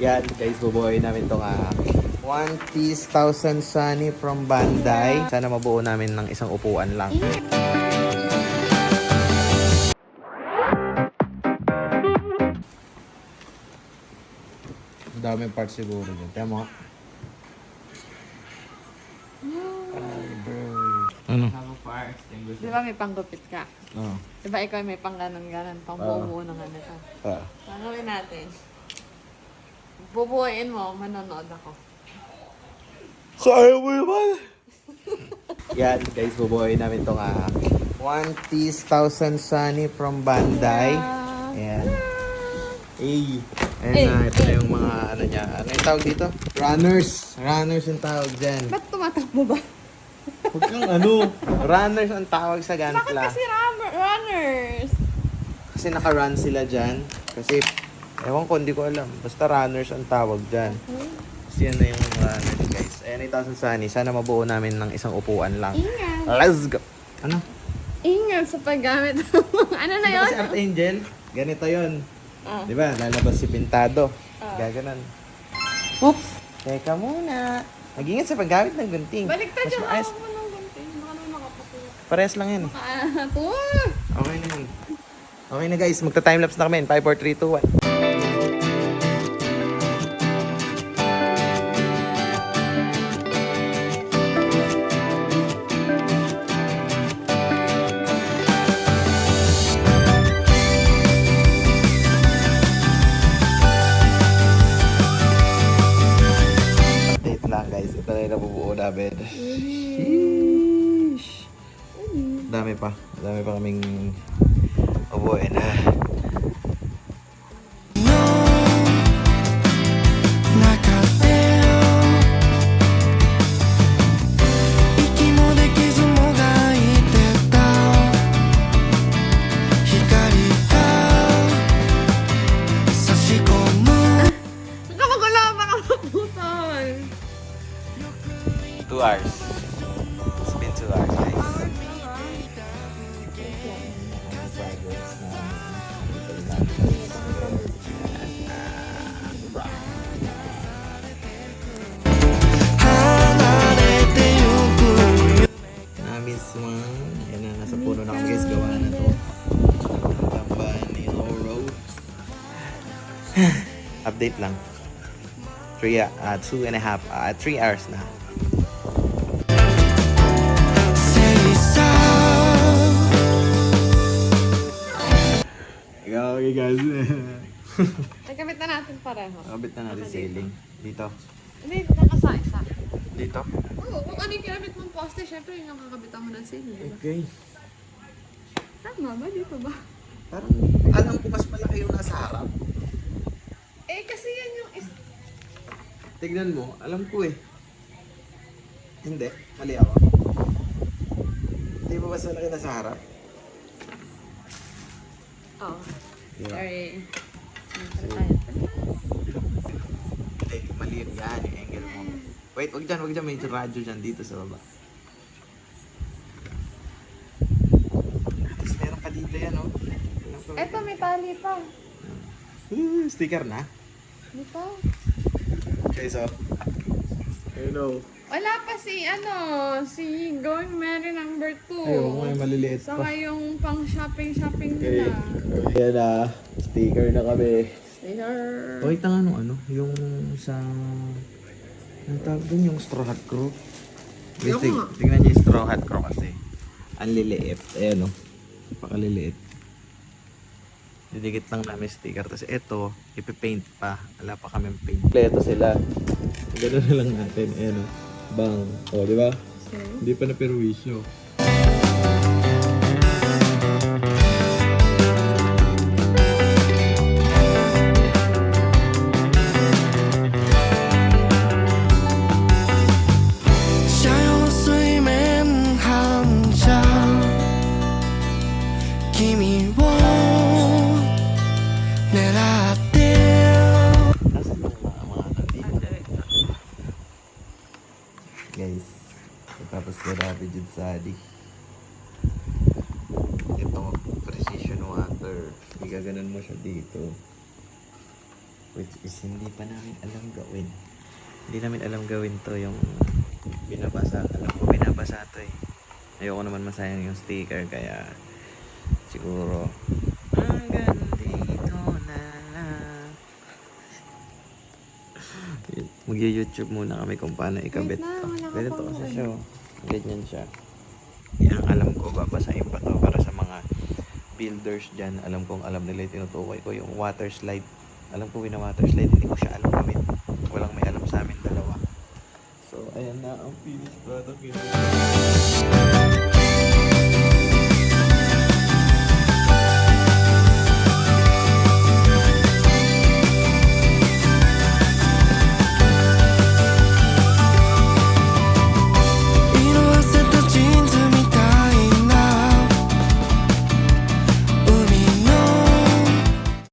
Yan guys, bubuhayin namin itong ah, One Piece Thousand Sunny from Bandai. Sana mabuo namin ng isang upuan lang. Ang daming parts siguro dyan. Tiyan mo. Ay, bro. Ano? Di ba may panggupit ka? Oo. Di ba ikaw may pang ganon-ganon, pang bubuo ng ano ka? Ah. Ang gawin natin, bubuuin mo, manonood ako. Kaya mo naman! Yan guys, bubuhayin namin itong ah, One Piece Thousand Sunny from Bandai. Ayan. Ay. Ayan na, ito na yung mga ano niya. Ano yung tawag dito? Runners. Runners yung tawag dyan. Ba't tumatakbo ba? Huwag kang ano. Runners ang tawag sa Bakit Gantla. kasi ram- runners? Kasi naka-run sila dyan. Kasi, ewan ko, hindi ko alam. Basta runners ang tawag dyan. Kasi yan na yung runners guys. Ayan yung Thousand Sunny. Sana mabuo namin ng isang upuan lang. Ingat. Let's go! Ano? Ingat sa paggamit ng mga- ano na Di yun? ba si Art Angel? Ganito yon. Ah. Di ba? Lalabas si Pintado. Ah. Gaganon. Oops. Teka muna. Nag-ingat sa paggamit ng gunting. Baliktad Mas yung maayos. hawak mo ng gunting. Baka naman makapatulog. Parehas lang yan. Ah, to. Okay na yun. Okay na guys. Magta-timelapse na kami. 5, 4, 3, 2, 1. Namin. Sheesh. Dami pa. Dami pa kaming ubuin. 2 hours. It's been 2 hours guys. Namiss mo. Yan na, nasa puno na guys. Gawa na to. Campanilo Road. Update lang. 3 uh, two and a half, uh, 3 hours na. Okay guys. Nagamit na natin pareho. Kabit na natin sailing. Dito. Hindi, nakasa-isa. Dito. Oo, kung ano yung kinabit mong poste, syempre yung nakakabitan mo ng. Diba? Okay. Tama ba? Dito ba? Parang alam ko mas malaki yung nasa harap. Eh, kasi yan yung... Is- Tignan mo, alam ko eh. Hindi, mali ako. Hindi ba mas malaki nasa harap? Oh, Yeah. sorry. Hindi, mali yan, yung angle mo. Wait, wag dyan, wag dyan. May radyo dyan dito sa baba. Tapos meron pa dito yan, oh. Eto, may tali pa. Uh, sticker na. Dito. Okay, so. Hello. Wala pa si, ano, si Going Merry number 2. Ayun, may maliliit Saka pa. yung pang shopping-shopping Okay. nila. Yan na. Sticker na kami. Sticker. Wait, ang ano, ano? Yung sa... Ang tawag dun yung straw hat crew. Yung ting- nga. tingnan niyo yung straw hat crew kasi. Ang liliit. Ayan o. Pakaliliit. Didikit lang namin sticker. Tapos ito, ipipaint pa. Wala pa kami paint. Ito sila. Ganun na lang natin. Ayan o. Bang. O, di ba? Hindi pa na perwisyo. Guys, tapos ko rabi dyan sa adi. Ito, precision water. Igaganan mo siya dito. Which is hindi pa namin alam gawin. Hindi namin alam gawin to yung binabasa. Alam ko binabasa to eh. Ayoko naman masayang yung sticker kaya siguro hanggang dito na lang. Mag-YouTube muna kami kung paano ikabit Ganito pang kasi siya. oh. Ganyan siya. Yan, alam ko, babasahin pa to para sa mga builders dyan. Alam kong alam nila yung tinutukoy ko, yung water slide. Alam ko yung water slide, hindi ko siya alam gawin. Walang may alam sa amin dalawa. So, ayan na ang finished product. Yun.